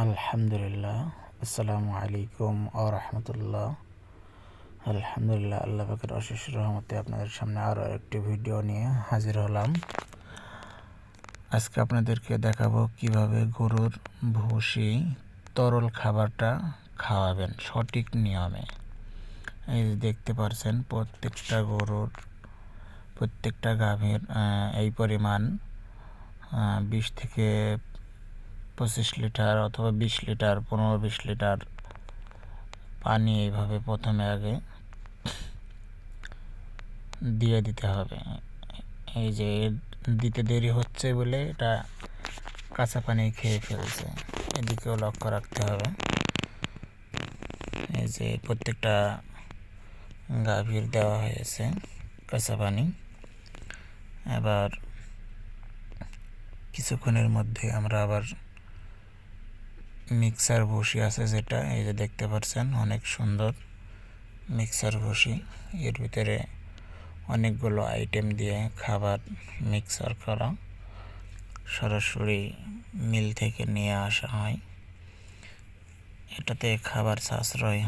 আলহামদুলিল্লাহ, আসসালামু আলাইকুম ও রহমতুল্লাহ। আলহামদুলিল্লাহ, আল্লাহ পাকের অশেষ রহমতে আপনাদের সামনে আরও একটি ভিডিও নিয়ে হাজির হলাম। আজকে আপনাদেরকে দেখাবো কীভাবে গরুর ভুসি তরল খাবারটা খাওয়াবেন সঠিক নিয়মে। এই দেখতে পারছেন, প্রত্যেকটা গরুর, প্রত্যেকটা গাভীর এই পরিমাণ বিশ থেকে পঁচিশ লিটার অথবা বিশ লিটার, পনেরো বিশ লিটার পানি এইভাবে প্রথমে আগে দিয়ে দিতে হবে। এই যে দিতে দেরি হচ্ছে বলে এটা কাঁচা পানি খেয়ে ফেলছে। এদিকেও লক্ষ্য রাখতে হবে। এই যে প্রত্যেকটা গাভীর দেওয়া হয়েছে কাঁচা পানি। এবার কিছুক্ষণের মধ্যে আমরা আবার মিক্সার ভুসি আছে যেটা, এই যে দেখতে পাচ্ছেন, অনেক সুন্দর মিক্সার ভুসি এর ভিতরে অনেকগুলো আইটেম দিয়ে খাবার মিক্সার করা সরাসরি মিল থেকে নিয়ে আসা হয়। এটাতে খাবার সাশ্রয়,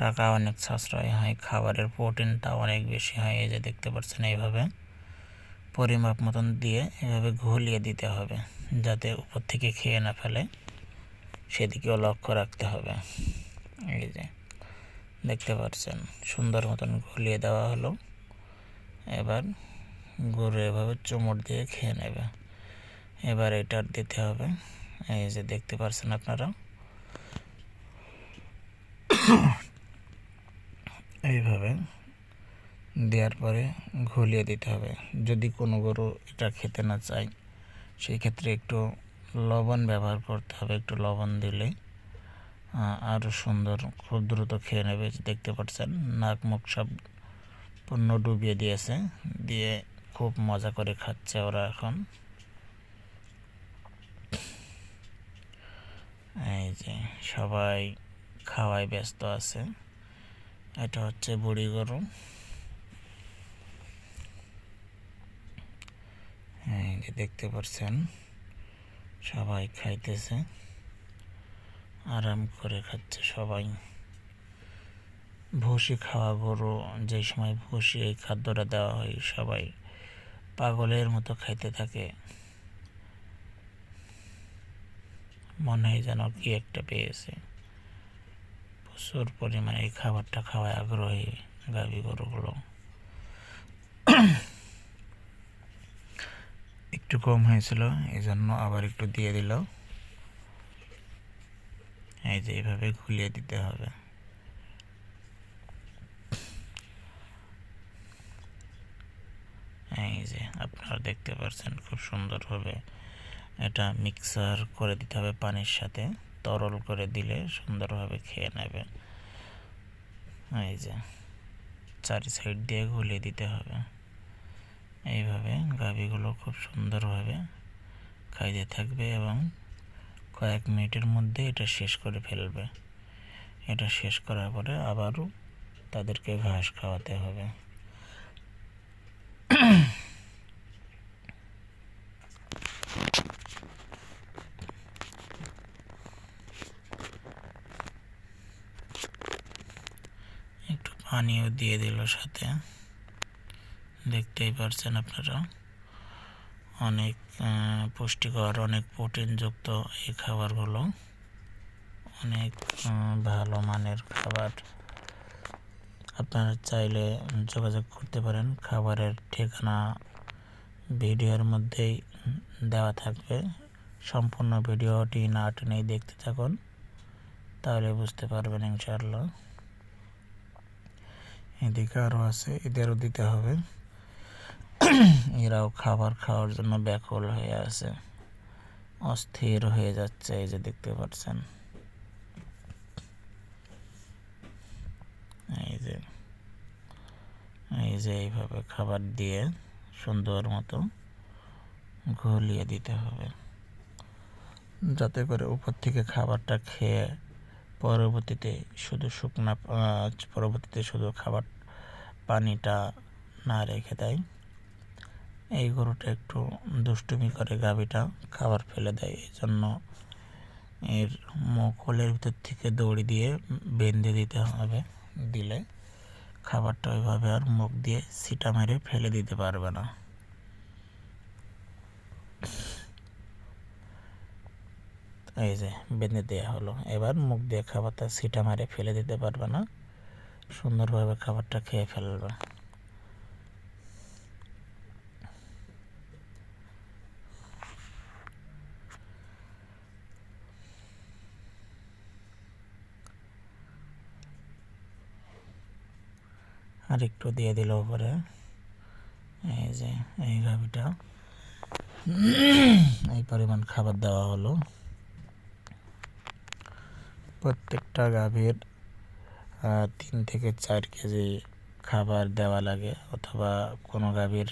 টাকা অনেক সাশ্রয় হয়, খাবারের প্রোটিনটা অনেক বেশি হয়, এই যে দেখতে পাচ্ছেন এইভাবে। পরিমাপ মতন দিয়ে এভাবে ঘুলিয়ে দিতে হবে, যাতে উপর থেকে খেয়ে না ফেলে। সেদিকেও লক্ষ্য রাখতে হবে। এই যে, দেখতে পাচ্ছেন, সুন্দর মতন ঘুলিয়ে দেওয়া হলো। এবার গরু এভাবে চুমুট দিয়ে খেয়ে নেবে। এবার এটার দিতে হবে। এই যে, দেখতে পাচ্ছেন আপনারা? এইভাবে দেওয়ার পরে ঘুলিয়ে দিতে হবে। যদি কোনো গরু এটা খেতে না চায়, সেই ক্ষেত্রে একটু লবণ ব্যবহার করতে হবে, একটু লবণ দিলে আরও সুন্দর, খুব দ্রুত খেয়ে নেবে দেখতে পাচ্ছেন, নাক মুখ সব পণ্য ডুবিয়ে দিয়েছে, দিয়ে খুব মজা করে খাচ্ছে ওরা এখন। এই যে সবাই খাওয়ায় ব্যস্ত আছে, এটা হচ্ছে বুড়ি গরু। দেখতে পাচ্ছেন সবাই খাইতেছে। আরাম করে খাচ্ছে সবাই। ভুসি খাওয়া গরু যে সময় ভুসি এই খাদ্যটা দেওয়া হয় সবাই পাগলের মতো খাইতে থাকে। মনে হয় যেন কি একটা পেয়েছে। প্রচুর পরিমাণে এই খাবারটা খাওয়ায় আগ্রহী গাভী গরুগুলো। একটু কম হয়েছিল এই জন্য আবার একটু দিয়ে দিল। এই যে এইভাবে ঘুলিয়ে দিতে হবে। এই যে আপনারা দেখতে পাচ্ছেন খুব সুন্দরভাবে এটা মিক্সার করে দিতে হবে পানির সাথে, তরল করে দিলে সুন্দরভাবে খেয়ে নেবে এই যে চারি সাইড দিয়ে ঘুলিয়ে দিতে হবে। এইভাবে গাভীগুলো খুব সুন্দরভাবে খাইতে থাকবে এবং কয়েক মিনিটের মধ্যে এটা শেষ করে ফেলবে। এটা শেষ করার পরে আবারও তাদেরকে ঘাস খাওয়াতে হবে। একটু পানিও দিয়ে দিল সাথে। দেখতেই পারছেন আপনারা। অনেক পুষ্টিকর, অনেক প্রোটিনযুক্ত এই খাবারগুলো। অনেক ভালো মানের খাবার। আপনারা চাইলে যোগাযোগ করতে পারেন। খাবারের ঠিকানা ভিডিওর মধ্যেই দেওয়া থাকবে। সম্পূর্ণ ভিডিওটি না টেনেই দেখতে থাকুন, তাহলে বুঝতে পারবেন ইনশাআল্লাহ। এদিকে আরও আছে, এদেরও দিতে হবে। এরাও খাবার খাওয়ার জন্য ব্যাকুল হয়ে আছে। অস্থির হয়ে যাচ্ছে এই যে দেখতে পাচ্ছেন। এই যে এই যে এইভাবে খাবার দিয়ে সুন্দর মতো ঘুলিয়ে দিতে হবে। যাতে করে উপর থেকে খাবারটা খেয়ে পরবর্তীতে শুধু শুকনা পরবর্তীতে শুধু খাবার পানিটা না রেখে দেয়। এই গরুটা একটু দুষ্টুমি করে গাভীটা, খাবার ফেলে দেয়। এই জন্য এর মুখ হোলের ভিতর থেকে দড়ি দিয়ে বেঁধে দিতে হবে। দিলে খাবারটা ওইভাবে আর মুখ দিয়ে সিটা মেরে ফেলে দিতে পারবে না। এই যে, বেঁধে দেওয়া হলো। এবার মুখ দিয়ে খাবারটা সিটা মেরে ফেলে দিতে পারবে না। সুন্দরভাবে খাবারটা খেয়ে ফেলবে। আর একটু দিয়ে দিল উপরে। এই যে, এই গাভিটা এই পরিমাণ খাবার দেওয়া হলো। প্রত্যেকটা গাভীর তিন থেকে চার কেজি খাবার দেওয়া লাগে, অথবা কোনো গাভীর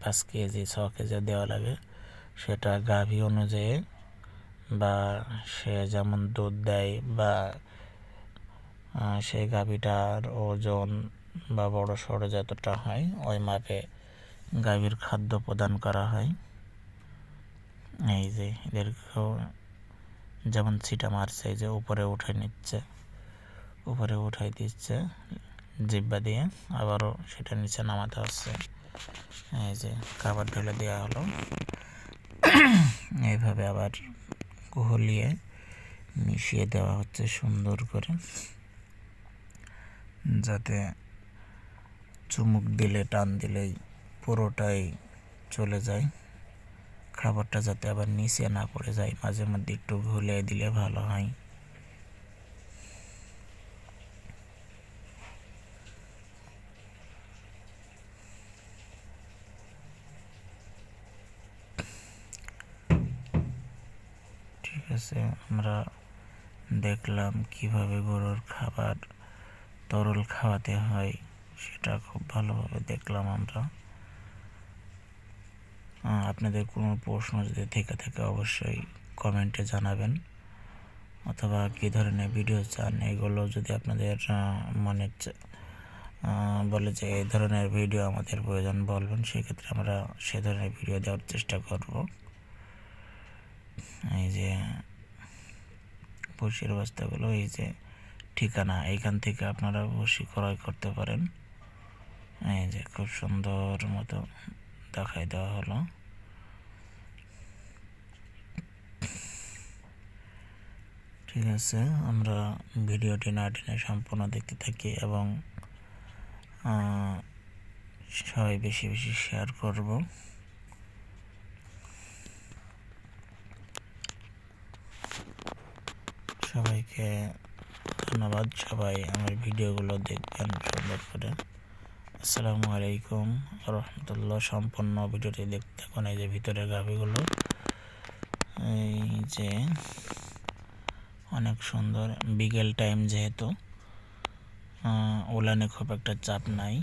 পাঁচ কেজি, ছ কেজি দেওয়া লাগে। সেটা গাভী অনুযায়ী বা সে যেমন দুধ দেয় বা সেই গাভীটার ওজন বা বড় সড়ো যতটা হয়, ওই মাপে গাভীর খাদ্য প্রদান করা হয়। এই যে এদেরকেও যেমন ছিটা মারছে যে উপরে উঠে নিচ্ছে, উপরে উঠাই দিচ্ছে, জিব্বা দিয়ে আবারও সেটা নিচে নামাতে হচ্ছে। এই যে খাবার ঢেলে দেওয়া হলো। এইভাবে আবার গলিয়ে মিশিয়ে দেওয়া হচ্ছে সুন্দর করে, যাতে চুমুক দিলে, টান দিলেই পুরোটাই চলে যায়। খাবারটা যাতে আবার নিচে না পড়ে যায়, মাঝে মধ্যে একটু ঘুলিয়ে দিলে ভালো হয়। ঠিক আছে, আমরা দেখলাম কীভাবে গরুর খাবার তরল খাওয়াতে হয়। সেটা খুব ভালোভাবে দেখলাম আমরা। আপনাদের কোনো প্রশ্ন যদি থেকে থাকে অবশ্যই কমেন্টে জানাবেন। অথবা কী ধরনের ভিডিও চান, এগুলো যদি আপনাদের মনে বলে যে এই ধরনের ভিডিও আমাদের প্রয়োজন বলবেন, সেক্ষেত্রে আমরা সে ধরনের ভিডিও দেওয়ার চেষ্টা করব। এই যে বসির বস্তাগুলো, এই যে ঠিকানা, এইখান থেকে আপনারা বসি ক্রয় করতে পারেন। এই যে খুব সুন্দর মতো দেখাই দেওয়া হলো। ঠিক আছে, আমরা ভিডিওটি না টেনে সম্পূর্ণ দেখতে থাকি এবং সবাই বেশি বেশি শেয়ার করব। সবাইকে ধন্যবাদ, সবাই আমার ভিডিওগুলো দেখবেন সুন্দর করে। আসসালামু আলাইকুম। রহমতুল্লাহ সম্পন্ন ভিডিওটি দেখতে থাকুন। এই যে ভিতরের গাভিগুলো, এই যে অনেক সুন্দর, বিকেল টাইম যেহেতু ওলানে খুব একটা চাপ নাই।